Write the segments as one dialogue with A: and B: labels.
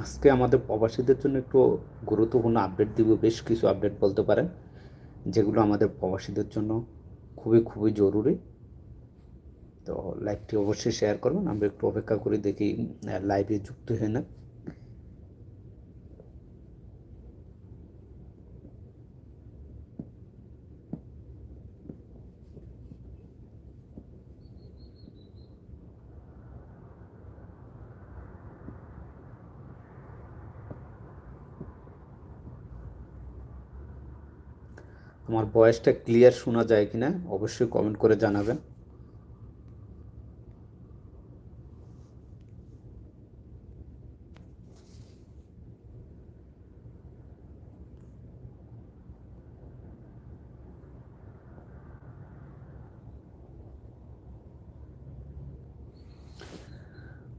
A: আজকে আমাদের প্রবাসীদের জন্য একটু গুরুত্বপূর্ণ আপডেট দিব, বেশ কিছু আপডেট বলতে পারেন, যেগুলো আমাদের প্রবাসীদের জন্য খুবই খুবই জরুরি। তো লাইভটি অবশ্যই শেয়ার করবেন, আমরা একটু অপেক্ষা করে, দেখি লাইভে যুক্ত হয়ে না আমার ভয়েসটা ক্লিয়ার শোনা যায় কি না অবশ্যই কমেন্ট করে জানাবেন।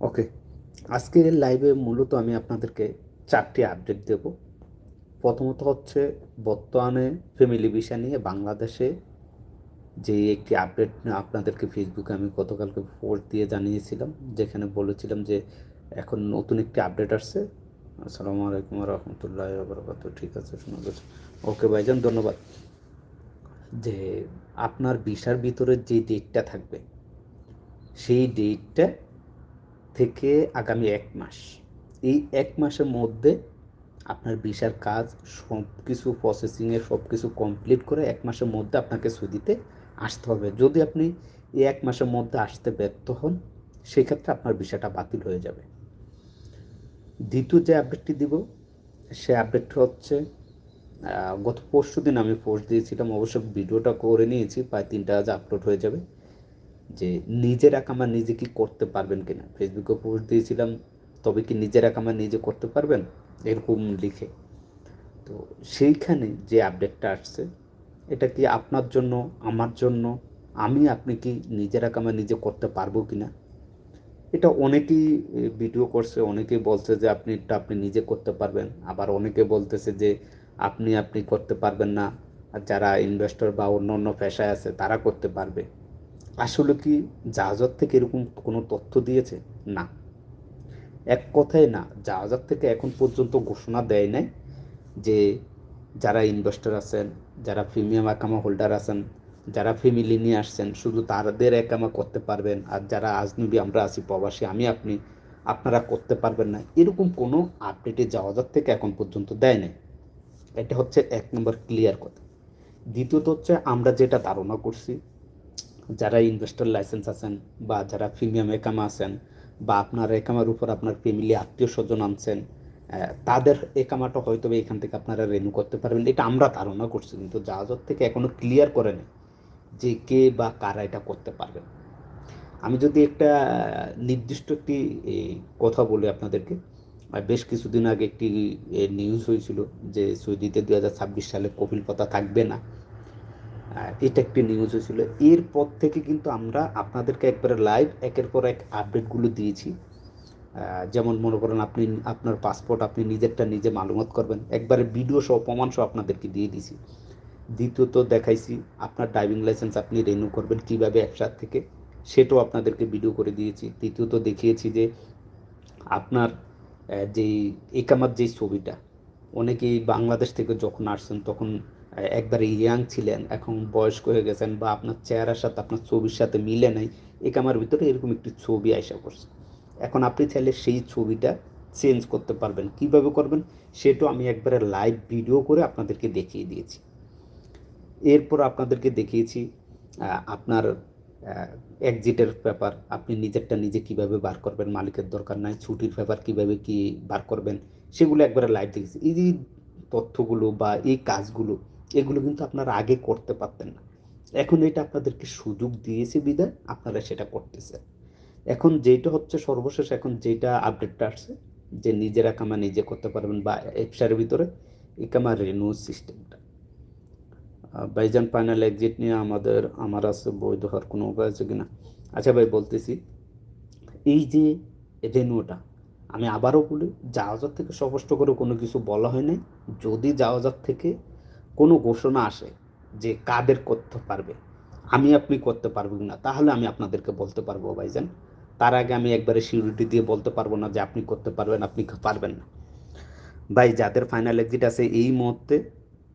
A: ওকে আজকের লাইভে মূলত আমি আপনাদেরকে চারটি আপডেট দেব। প্রথমত হচ্ছে বর্তমানে ফ্যামিলি ভিসা নিয়ে বাংলাদেশে যে একটি আপডেট আপনাদেরকে ফেসবুকে আমি গতকালকে পোস্ট দিয়ে জানিয়েছিলাম, যেখানে বলেছিলাম যে এখন নতুন একটি আপডেট আসছে। আসসালামু আলাইকুম রহমতুল্লাহ বরকাত ঠিক আছে, শোনা গেছে। ওকে ভাইজান, ধন্যবাদ। যে আপনার ভিসার ভিতরে যে ডেটটা থাকবে, সেই ডেটটা থেকে আগামী এক মাস, এই এক মাসের মধ্যে আপনার ভিসার কাজ সব কিছু প্রসেসিংয়ে সব কিছু কমপ্লিট করে এক মাসের মধ্যে আপনাকে সুদিতে আসতে হবে। যদি আপনি এই এক মাসের মধ্যে আসতে ব্যর্থ হন, সেক্ষেত্রে আপনার ভিসাটা বাতিল হয়ে যাবে। দ্বিতীয় যে আপডেটটি দিব, সে আপডেটটি হচ্ছে গত পরশু দিন আমি পোস্ট দিয়েছিলাম, অবশ্য ভিডিওটা করে নিয়েছি, প্রায় তিনটা আজ আপলোড হয়ে যাবে। যে নিজের আকামা নিজে কি করতে পারবেন কিনা? ফেসবুকে পোস্ট দিয়েছিলাম, তবে কি নিজের আকামা নিজে করতে পারবেন? এরকম লিখে। তো সেইখানে যে আপডেটটা আসছে, এটা কি আপনার জন্য, আমার জন্য, আমি, আপনি কি নিজের কামা নিজে করতে পারব কি না এটা অনেকেই ভিডিও করছে, অনেকেই বলছে যে আপনি, এটা আপনি নিজে করতে পারবেন। আবার অনেকে বলতেছে যে আপনি আপনি করতে পারবেন না। আর যারা ইনভেস্টর বা অন্য অন্য পেশায় আছে, তারা করতে পারবে। আসলে কি জাহাজত থেকে এরকম কোনো তথ্য দিয়েছে? না। এক কথায় না, জাহাজার থেকে এখন পর্যন্ত ঘোষণা দেয় নাই যে যারা ইনভেস্টর আছেন, যারা প্রিমিয়াম একামা হোল্ডার আছেন, যারা ফ্যামিলি নিয়ে আসছেন, শুধু তাদের একামা করতে পারবেন আর যারা আজনবী আমরা আছি, প্রবাসী আমি আপনি, আপনারা করতে পারবেন না। এরকম কোনো আপডেটে জাহাজার থেকে এখন পর্যন্ত দেয় নাই। এটা হচ্ছে এক নম্বর ক্লিয়ার কথা। দ্বিতীয়ত হচ্ছে আমরা যেটা ধারণা করছি, যারা ইনভেস্টর লাইসেন্স আছেন বা যারা প্রিমিয়াম একামা আছেন বা আপনার একামার উপর আপনার ফ্যামিলি আত্মীয় স্বজন আনছেন তাদের একামাটা হয়তো এখান থেকে আপনারা রেনু করতে পারবেন। এটা আমরা ধারণা করছি, কিন্তু জাহাজত থেকে এখনও ক্লিয়ার করে নেই যে কে বা কারা এটা করতে পারবেন আমি যদি একটা নির্দিষ্ট একটি কথা বলি আপনাদেরকে বেশ কিছুদিন আগে একটি নিউজ হয়েছিল যে সৌদিতে দু হাজার ছাব্বিশ সালে কপিল পাতা থাকবে না। এটা একটি নিউজ হয়েছিল। এরপর থেকে কিন্তু আমরা আপনাদেরকে একবারে লাইভ একের পর এক আপডেটগুলো দিয়েছি। যেমন মনে করেন আপনি, আপনার পাসপোর্ট আপনি নিজেরটা নিজে মালুমত করবেন। একবারে ভিডিও সহ, প্রমাণ সহ আপনাদেরকে দিয়ে দিয়েছি। দ্বিতীয়ত দেখাইছি, আপনার ড্রাইভিং লাইসেন্স আপনি রেনিউ করবেন কীভাবে একসাথ থেকে, সেটাও আপনাদেরকে ভিডিও করে দিয়েছি। তৃতীয়ত দেখিয়েছি যে আপনার যেই একামার যেই ছবিটা, অনেকেই বাংলাদেশ থেকে যখন আসছেন তখন একবারে ইয়াং ছিলেন, এখন বয়স্ক হয়ে গেছেন বা আপনার চেহারার সাথে, আপনার ছবির সাথে মিলে নাই, এই কামার ভিতরে এরকম একটি ছবি আয়সা করছে এখন আপনি চাইলে সেই ছবিটা চেঞ্জ করতে পারবেন। কীভাবে করবেন? সেটাও আমি একবারে লাইভ ভিডিও করে আপনাদেরকে দেখিয়ে দিয়েছি। এরপর আপনাদেরকে দেখিয়েছি আপনার এক্সিটের ব্যাপার। আপনি নিজেরটা নিজে কীভাবে বার করবেন? মালিকের দরকার নাই। ছুটির ব্যাপার কীভাবে কি বার করবেন? সেগুলো একবারে লাইভ দেখেছি এই যে তথ্যগুলো বা এই কাজগুলো এগুলো কিন্তু আপনারা আগে করতে পারতেন না। এখন এটা আপনাদেরকে সুযোগ দিয়েছে বিদায়, আপনারা সেটা করতেছে এখন যেটা হচ্ছে সর্বশেষ, এখন যেটা আপডেটটা আসছে, যে নিজেরা কামা নিজে করতে পারবেন বা এফসারের ভিতরে এই কামা রেনু সিস্টেমটা বাইজান ফাইনাল এক্সিট নিয়ে আমাদের, আমার আছে, বৈধ হওয়ার কোনো উপায় আছে কিনা? আচ্ছা ভাই, বলতেছি, এই যে রেনুটা আমি আবারও বলি, জাহাজার থেকে স্পষ্ট করে কোনো কিছু বলা হয় নাই। যদি জাহাজার থেকে কোনো ঘোষণা আসে যে কাদের করতে পারবে? আমি আপনি করতে পারব না। তাহলে আমি আপনাদেরকে বলতে পারব ভাইজান। তার আগে আমি একবারে সিউরিটি দিয়ে বলতে পারব না যে আপনি করতে পারবেন, আপনি পারবেন না। ভাই, যাদের ফাইনাল এক্সিট আছে এই মুহূর্তে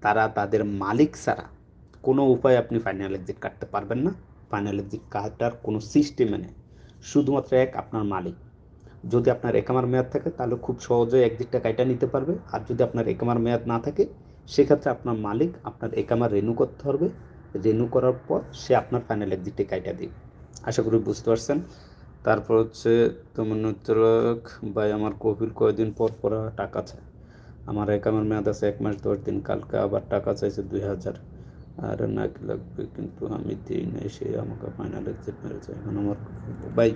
A: তারা তাদের মালিক ছাড়া কোনো উপায় আপনি ফাইনাল এক্সিট কাটতে পারবেন না। ফাইনাল এক্সিট কাটার কোনো সিস্টেমে নেই। শুধুমাত্র এক, আপনার মালিক। যদি আপনার একামার মেয়াদ থাকে, তাহলে খুব সহজে একদিকটা কাইটা নিতে পারবে। আর যদি আপনার একামার মেয়াদ না থাকে সেক্ষেত্রে আপনার মালিক আপনার একামার রেনু করতে হবে রেনু করার পর সে আপনার ফাইনাল এক্সিটে কাইটা দিবে। আশা করি বুঝতে পারছেন। তারপর হচ্ছে তোমার তমন্নতরক ভাই, আমার কপিল কয়েকদিন পর পর টাকা চায়। আমার একামার মেয়াদ আছে এক মাস দশ দিন, কালকে আবার টাকা চাইছে দুই হাজার। আর নাকি লাগবে কিন্তু আমি দিই না সে আমাকে ফাইনাল এক্সিট মেরেছে এখন আমার ভাই,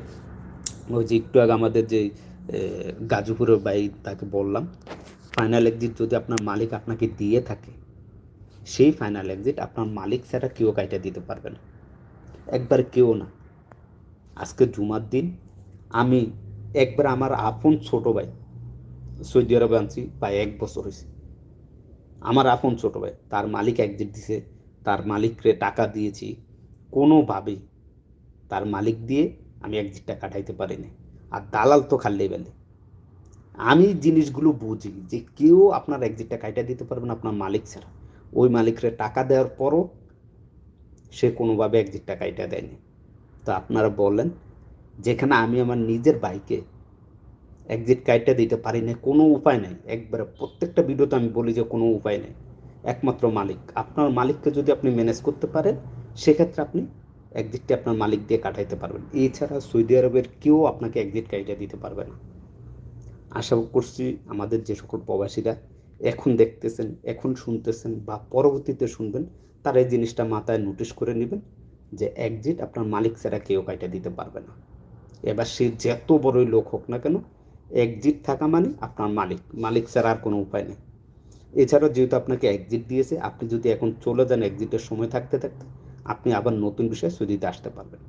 A: ওই যে একটু আগে আমাদের যে গাজীপুরের ভাই, তাকে বললাম। ফাইনাল এক্সিট যদি আপনার মালিক আপনাকে দিয়ে থাকে, সেই ফাইনাল এক্সিট আপনার মালিক ছাড়া কেউ কাইটা দিতে পারবে না। একবার কেউ না। আজকে জুমার দিন, আমি একবার আমার আপন ছোট ভাই, সৌদি আরবে আনছি, প্রায় এক বছর হয়েছে। আমার আপন ছোট ভাই, তার মালিক একজিট দিছে, তার মালিককে টাকা দিয়েছি। কোনোভাবেই তার মালিক দিয়ে আমি একজিটটা কাটাইতে পারিনি। আর দালাল তো খাল্লেই বেলে। আমি জিনিসগুলো বুঝি যে কেউ আপনার একজিটটা কাইটা দিতে পারবে না, আপনার মালিক ছাড়া। ওই মালিকরে টাকা দেওয়ার পরও সে কোনোভাবে একজিটটা কাইটা দেয়নি। তো আপনারা বলেন, যেখানে আমি আমার নিজের বাইকে এক্সিট কার্ডটা দিতে পারি না কোনো উপায় নেই। একবারে প্রত্যেকটা ভিডিওতে আমি বলি যে কোনো উপায় নেই। একমাত্র মালিক। আপনার মালিককে যদি আপনি ম্যানেজ করতে পারেন, সেক্ষেত্রে আপনি এক্সিটটি আপনার মালিক দিয়ে কাটাইতে পারবেন। এছাড়া সৌদি আরবের কেউ আপনাকে এক্সিট কার্ডটা দিতে পারবে না। আশা করছি আমাদের যে সকল প্রবাসীরা এখন দেখতেছেন, এখন শুনতেছেন বা পরবর্তীতে শুনবেন, তারা এই জিনিসটা মাথায় নোটিশ করে নেবেন যে একজিট আপনার মালিক ছাড়া কেউ কাইটা দিতে পারবে না। এবার সে যত বড়ই লোক হোক না কেন একজিট থাকা মানে আপনার মালিক মালিক ছাড়া আর কোনো উপায় নেই। এছাড়াও যেহেতু আপনাকে একজিট দিয়েছে, আপনি যদি এখন চলে যান এক্সিটের সময় থাকতে থাকতে, আপনি আবার নতুন বিষয়ে সুদিতে আসতে পারবেন।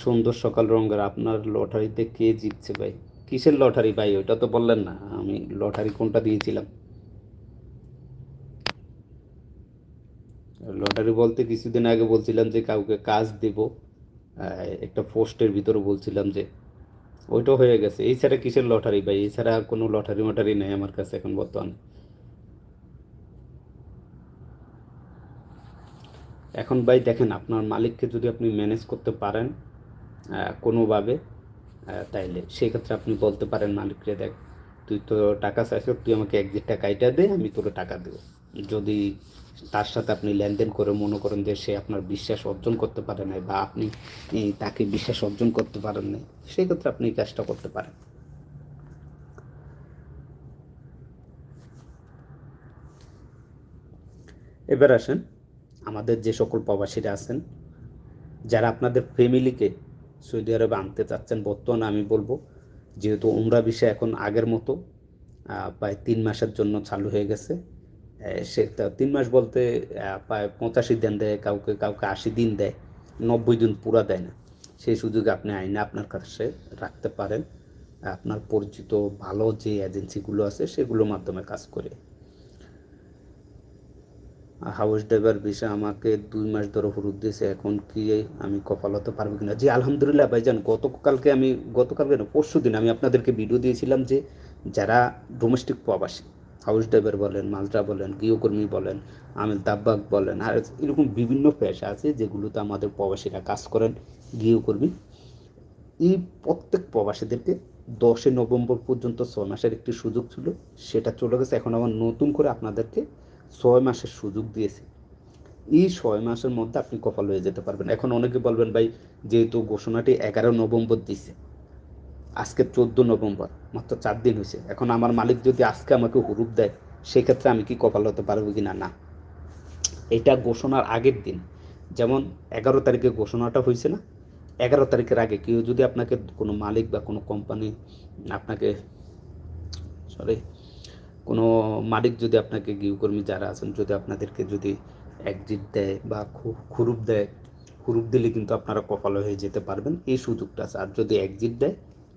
A: সুন্দর সকাল রঙের আপনার লটারিতে কে জিতছে ভাই? কিসের লটারি ভাই? ওইটা তো বললেন না, আমি লটারি কোনটা দিয়েছিলাম? লটারি বলতে কিছুদিন আগে বলছিলাম যে কাউকে কাজ দেব একটা পোস্টের ভিতরে বলছিলাম যে, ওইটা হয়ে গেছে। এই ছাড়া কিসের লটারি ভাই? এছাড়া আর কোনো লটারি মটারি নেই আমার কাছে এখন বর্তমানে। এখন ভাই দেখেন, আপনার মালিককে যদি আপনি ম্যানেজ করতে পারেন কোনোভাবে তাইলে সেক্ষেত্রে আপনি বলতে পারেন মালিককে দেখ, তুই তো টাকা চাইছ, তুই আমাকে একজিট টাকা এটা দে, আমি তোকে টাকা দেবো। যদি তার সাথে আপনি লেনদেন করে মনে করেন যে সে আপনার বিশ্বাস অর্জন করতে পারে নাই বা আপনি তাকে বিশ্বাস অর্জন করতে পারেন নাই, সেক্ষেত্রে আপনি এই কাজটা করতে পারেন। এবার আসেন, আমাদের যে সকল প্রবাসীরা আছেন, যারা আপনাদের ফ্যামিলিকে সৌদি আরবে আনতে চাচ্ছেন, বর্তমানে আমি বলব, যেহেতু উমরা বিষয় এখন আগের মতো প্রায় তিন মাসের জন্য চালু হয়ে গেছে। সে তিন মাস বলতে প্রায় পঁচাশি দিন দেয়, কাউকে কাউকে আশি দিন দেয়, নব্বই দিন পুরা দেয় না। সেই সুযোগ আপনি আইনে আপনার কাছে রাখতে পারেন। আপনার পরিচিত ভালো যে এজেন্সিগুলো আছে, সেগুলোর মাধ্যমে কাজ করে হাউস ড্রাইভার বিষয় আমাকে দুই মাস ধরে হরুদ দিয়েছে, এখন কি আমি কপাল হতে পারব কিনা? জি, আলহামদুলিল্লাহ ভাইজান, গতকালকে আমি, গতকালকে না পরশু দিন আমি আপনাদেরকে ভিডিও দিয়েছিলাম যে যারা ডোমেস্টিক প্রবাসী, হাউস ড্রাইভার বলেন মালটা বলেন, গৃহকর্মী বলেন আমেল দাব্বাক বলেন, আর এরকম বিভিন্ন পেশা আছে যেগুলোতে আমাদের প্রবাসীরা কাজ করেন, গৃহকর্মী। এই প্রত্যেক প্রবাসীদেরকে দশই নভেম্বর পর্যন্ত ছয় মাসের একটি সুযোগ ছিল, সেটা চলে গেছে, এখন আবার নতুন করে আপনাদেরকে ছয় মাসের সুযোগ দিয়েছে। এই ছয় মাসের মধ্যে আপনি কপাল হয়ে যেতে পারবেন। এখন অনেকে বলবেন, ভাই, যেহেতু ঘোষণাটি এগারো নভেম্বর দিছে, আজকে চোদ্দ নভেম্বর, মাত্র চার দিন হয়েছে এখন আমার মালিক যদি আজকে আমাকে হুরুপ দেয়, সেক্ষেত্রে আমি কি কপাল হতে পারব কি না। না এটা ঘোষণার আগের দিন। যেমন এগারো তারিখে ঘোষণাটা হয়েছে না, এগারো তারিখের আগে কেউ যদি আপনাকে কোনো মালিক বা কোনো কোম্পানি, আপনাকে সরি কোনো মালিক যদি আপনাকে গৃহকর্মী যারা আছেন, যদি আপনাদেরকে যদি একজিট দেয় বা খুরুপ দেয়, খুরুপ দিলে কিন্তু আপনারা কপাল হয়ে যেতে পারবেন, এই সুযোগটা আছে। আর যদি একজিট দেয়,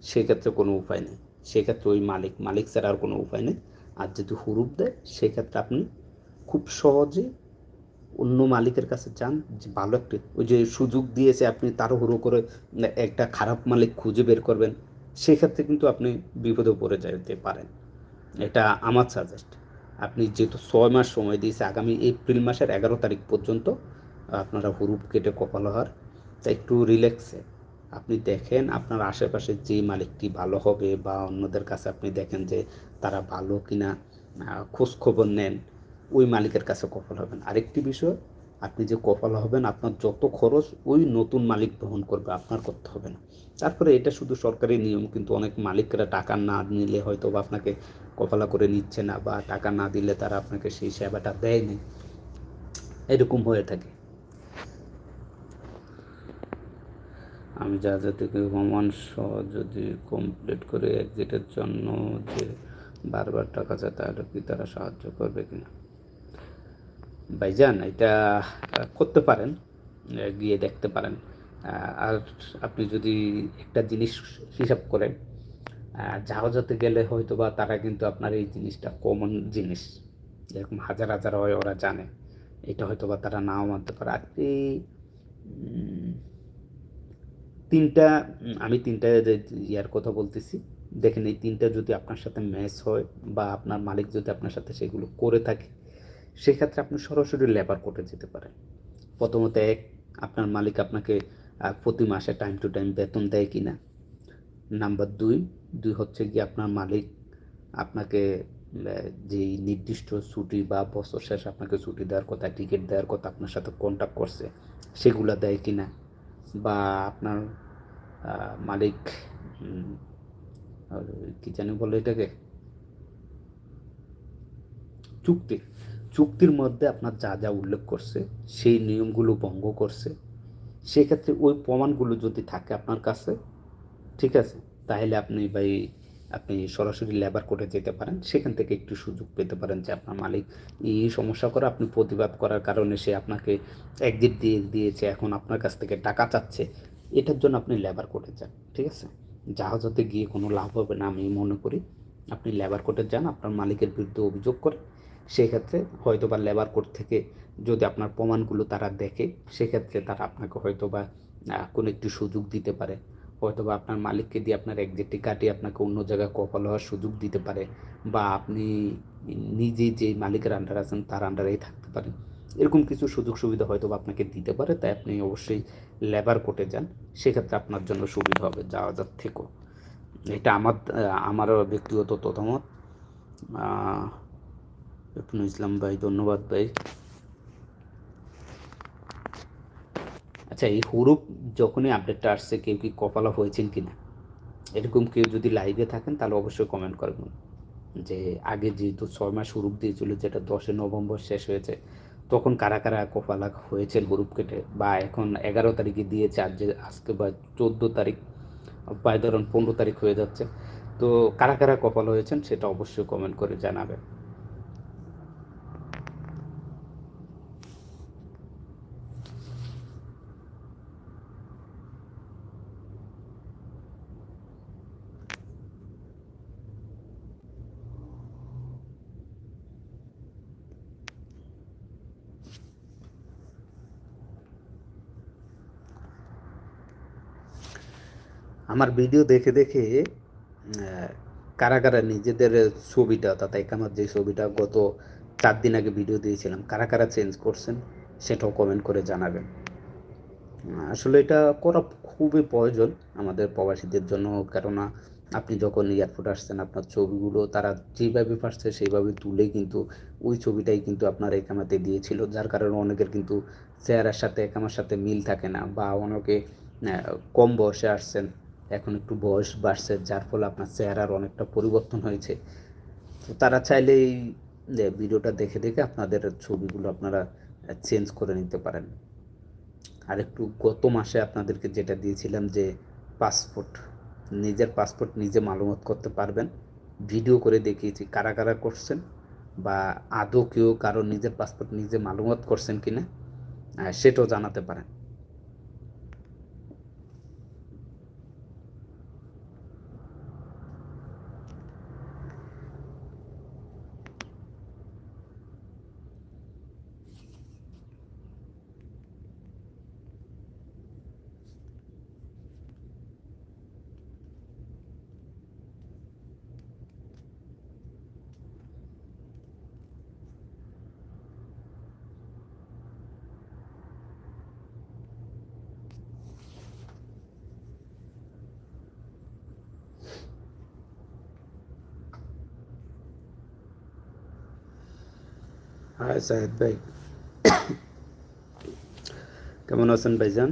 A: সেক্ষেত্রে কোনো উপায় নেই। সেক্ষেত্রে ওই মালিক মালিক ছাড়া আর কোনো উপায় নেই। আর যদি হুরুপ দেয়, সেক্ষেত্রে আপনি খুব সহজে অন্য মালিকের কাছে যান, যে ভালো একটি, ওই যে সুযোগ দিয়েছে আপনি তাড়াহুড়ো করে একটা খারাপ মালিক খুঁজে বের করবেন, সেক্ষেত্রে কিন্তু আপনি বিপদে পড়ে যেতে পারেন। এটা আমার সাজেস্ট আপনি যেহেতু ছয় মাস সময় দিয়েছে, আগামী এপ্রিল মাসের এগারো তারিখ পর্যন্ত, আপনারা হুরুপ কেটে কপাল হওয়ার তা একটু রিল্যাক্সে আপনি দেখেন আপনার আশেপাশে যে মালিকটি ভালো হবে বা অন্যদের কাছে আপনি দেখেন যে তারা ভালো কিনা খোঁজ খবর নেন, ওই মালিকের কাছে কপাল হবেন আরেকটি বিষয়, আপনি যে কপাল হবেন, আপনার যত খরচ, ওই নতুন মালিক বহন করবে, আপনার করতে হবে না। তারপরে এটা শুধু সরকারি নিয়ম, কিন্তু অনেক মালিকরা টাকা না নিলে হয়তো বা আপনাকে কপালা করে নিচ্ছে না বা টাকা না দিলে তারা আপনাকে সেই সেবাটা দেয়নি। এরকম হয়ে থাকে। আমি যা যা থেকে ভ্রমণ সহ যদি কমপ্লিট করে এক্সিটের জন্য যে বারবার টাকা চায়, তাহলে কি তারা সাহায্য করবে কিনা ভাইজান, এটা করতে পারেন, গিয়ে দেখতে পারেন। আর আপনি যদি একটা জিনিস হিসাব করেন জাহাজতে গেলে হয়তো বা তারা কিন্তু আপনার এই জিনিসটা কমন জিনিস। যেরকম হাজার হাজার হয় ওরা জানে। এটা হয়তো বা তারা নাও মানতে পারে। আর উম, তিনটা আমি তিনটা ইয়ার কথা বলতেছি দেখেন এই তিনটা যদি আপনার সাথে ম্যাচ হয় বা আপনার মালিক যদি আপনার সাথে সেগুলো করে থাকে সেক্ষেত্রে আপনি সরাসরি লেবার কোর্টে যেতে পারেন। প্রথমত এক আপনার মালিক আপনাকে প্রতি মাসে টাইম টু টাইম বেতন দেয় কি না নাম্বার দুই দুই হচ্ছে কি আপনার মালিক আপনাকে যেই নির্দিষ্ট ছুটি বা বছর শেষ আপনাকে ছুটি দেওয়ার কথা, টিকিট দেওয়ার কথা আপনার সাথে কন্ট্যাক্ট করছে, সেগুলো দেয় কি না বা আপনার মালিক কি জানি বলে এটাকে? চুক্তি। চুক্তির মধ্যে আপনার যা যা উল্লেখ করছে, সেই নিয়মগুলো ভঙ্গ করছে। সেক্ষেত্রে ওই প্রমাণগুলো যদি থাকে আপনার কাছে, ঠিক আছে? তাহলে আপনি ভাই, আপনি সরাসরি লেবার কোর্টে যেতে পারেন। সেখান থেকে একটু সুযোগ পেতে পারেন যে আপনার মালিক এই সমস্যা করে, আপনি প্রতিবাদ করার কারণে সে আপনাকে একদিক দিয়ে দিয়েছে, এখন আপনার কাছ থেকে টাকা চাচ্ছে। এটার জন্য আপনি লেবার কোর্টে যান, ঠিক আছে? জাহাজতে গিয়ে কোনো লাভ হবে না, আমি মনে করি। আপনি লেবার কোর্টে যান, আপনার মালিকের বিরুদ্ধে অভিযোগ করেন। সেক্ষেত্রে হয়তো বা লেবার কোর্ট থেকে যদি আপনার প্রমাণগুলো তারা দেখে, সেক্ষেত্রে তারা আপনাকে হয়তো বা কোনো একটি সুযোগ দিতে পারে। হয়তো বা আপনার মালিককে দিয়ে আপনার একজেক্টটি কাটিয়ে আপনাকে অন্য জায়গায় কপাল হওয়ার সুযোগ দিতে পারে বা আপনি নিজে যে মালিকের আন্ডার আছেন তার আন্ডারেই থাকতে পারেন। এরকম কিছু সুযোগ সুবিধা হয়তো আপনাকে দিতে পারে তাই আপনি অবশ্যই লেবার কোর্টে যান। সেক্ষেত্রে আপনার জন্য সুবিধা হবে যাওয়া যার থেকেও। এটা আমার আমার ব্যক্তিগত তথ্যমত। আহ, ইসলাম ভাই ধন্যবাদ ভাই। আচ্ছা এই হুরুপ যখনই আপডেটটা আসছে, কেউ কি কপালা হয়েছেন কি না এরকম কেউ যদি লাইভে থাকেন, তাহলে অবশ্যই কমেন্ট করবেন। যে আগে যেহেতু ছয় মাস হুরুপ দিয়েছিল, যেটা দশই নভেম্বর শেষ হয়েছে, তখন কারা কারা কপালা হয়েছেন হুরুপ কেটে? বা এখন এগারো তারিখে দিয়েছে, আজ যে আজকে বা চোদ্দ তারিখ, বা ধরুন পনেরো তারিখ হয়ে যাচ্ছে, তো কারা কারা কপাল হয়েছেন সেটা অবশ্যই কমেন্ট করে জানাবেন। আমার ভিডিও দেখে দেখে কারা কারা নিজেদের ছবিটা, অর্থাৎ আমার যে ছবিটা গত চার দিন আগে ভিডিও দিয়েছিলাম, কারা কারা চেঞ্জ করছেন সেটাও কমেন্ট করে জানাবেন। আসলে এটা করা খুবই প্রয়োজন আমাদের প্রবাসীদের জন্য, কেননা আপনি যখন এয়ারপোর্ট আসছেন, আপনার ছবিগুলো তারা যেভাবে পারছে সেইভাবে তুলে কিন্তু ওই ছবিটাই কিন্তু আপনার একামাতে দিয়েছিল। যার কারণে অনেকের কিন্তু চেহারার সাথে, একামার সাথে মিল থাকে না বা অনেকে কম বয়সে আসছেন। এখন একটু বয়স বাড়ছে যার ফলে আপনার চেহারার অনেকটা পরিবর্তন হয়েছে। তো তারা চাইলে এই ভিডিওটা দেখে দেখে আপনাদের ছবিগুলো আপনারা চেঞ্জ করে নিতে পারেন। আর একটু গত মাসে আপনাদেরকে যেটা দিয়েছিলাম যে পাসপোর্ট নিজের পাসপোর্ট নিজে মালুমত করতে পারবেন। ভিডিও করে দেখিয়েছি কারা কারা করছেন বা আদৌ কেউ কারও নিজের পাসপোর্ট নিজে মালুমত করছেন কিনা আহ, সেটাও জানাতে পারেন। হাই সাহেদ ভাই কেমন আছেন ভাইজান?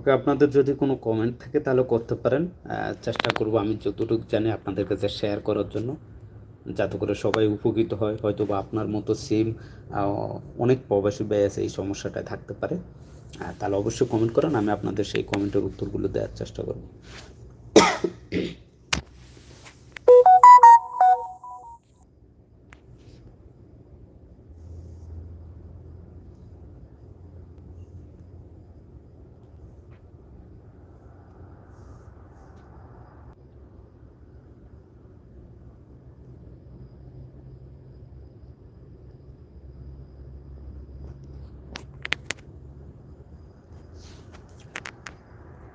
A: ওকে, আপনাদের যদি কোনো কমেন্ট থাকে তাহলে করতে পারেন। চেষ্টা করব আমি যতটুকু জানি আপনাদের কাছে শেয়ার করার জন্য, যাতে করে সবাই উপকৃত হয়। হয়তো বা আপনার মতো সেম অনেক প্রবাসী ব্যয় আছে এই সমস্যাটায় থাকতে পারে। তাহলে অবশ্যই কমেন্ট করেন, আমি আপনাদের সেই কমেন্টের উত্তরগুলো দেওয়ার চেষ্টা করব।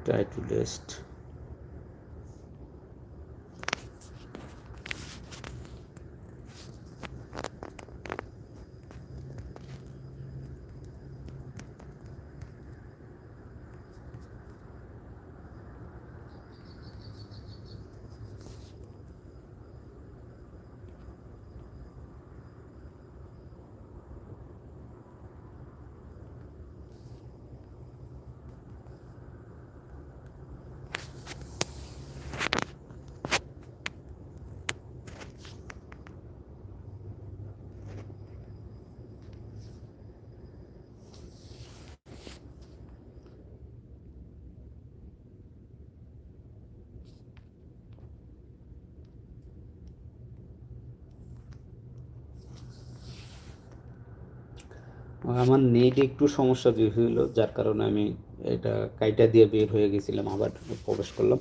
A: Try to list আমার নেট একটু সমস্যা হইল, যার কারণে আমি এটা কাইটা দিয়ে বের হয়ে গেছিলাম, আবার প্রবেশ করলাম।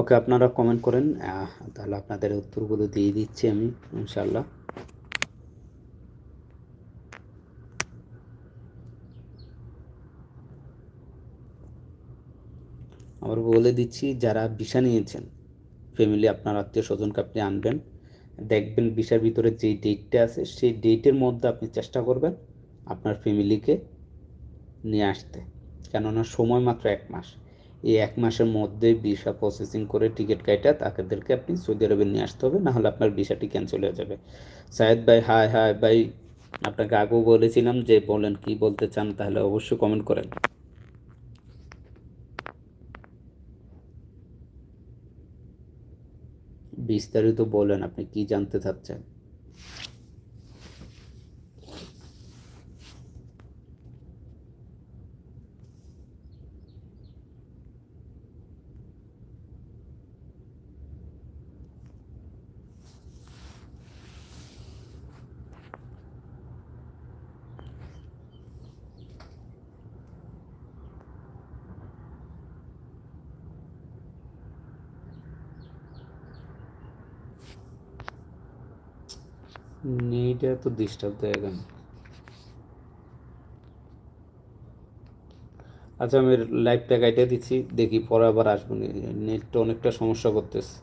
A: ওকে, আপনারা কমেন্ট করেন তাহলে আপনাদের উত্তরগুলো দিয়ে দিচ্ছি আমি ইনশাল্লাহ আবার বলে দিচ্ছি, যারা ভিসা নিয়েছেন ফ্যামিলি আপনার আত্মীয় স্বজনকে আপনি আনবেন। দেখবেন ভিসার ভিতরে যে ডেটটা আছে, সেই ডেটের মধ্যে আপনি চেষ্টা করবেন আপনার ফ্যামিলিকে নিয়ে আসতে। কেননা সময় মাত্র এক মাস। এই এক মাসের মধ্যে ভিসা প্রসেসিং করে টিকিট কাইটা তাদেরকে আপনি সৌদি আরবে নিয়ে আসতে হবে, নাহলে আপনার ভিসাটি ক্যান্সেল হয়ে যাবে। সায়েদ ভাই হাই হাই ভাই, আপনাকে আগেও বলেছিলাম যে বলেন কি বলতে চান, তাহলে অবশ্যই কমেন্ট করেন। বিস্তারিত বলেন আপনি কি জানতে চাচ্ছেন? নেটে তো ডিস্টার্ব দেয় কেন আচ্ছা আমি লাইভটা কাটিয়ে দিচ্ছি, দেখি পরে আবার আসব নেটটা অনেকটা সমস্যা করতেছে।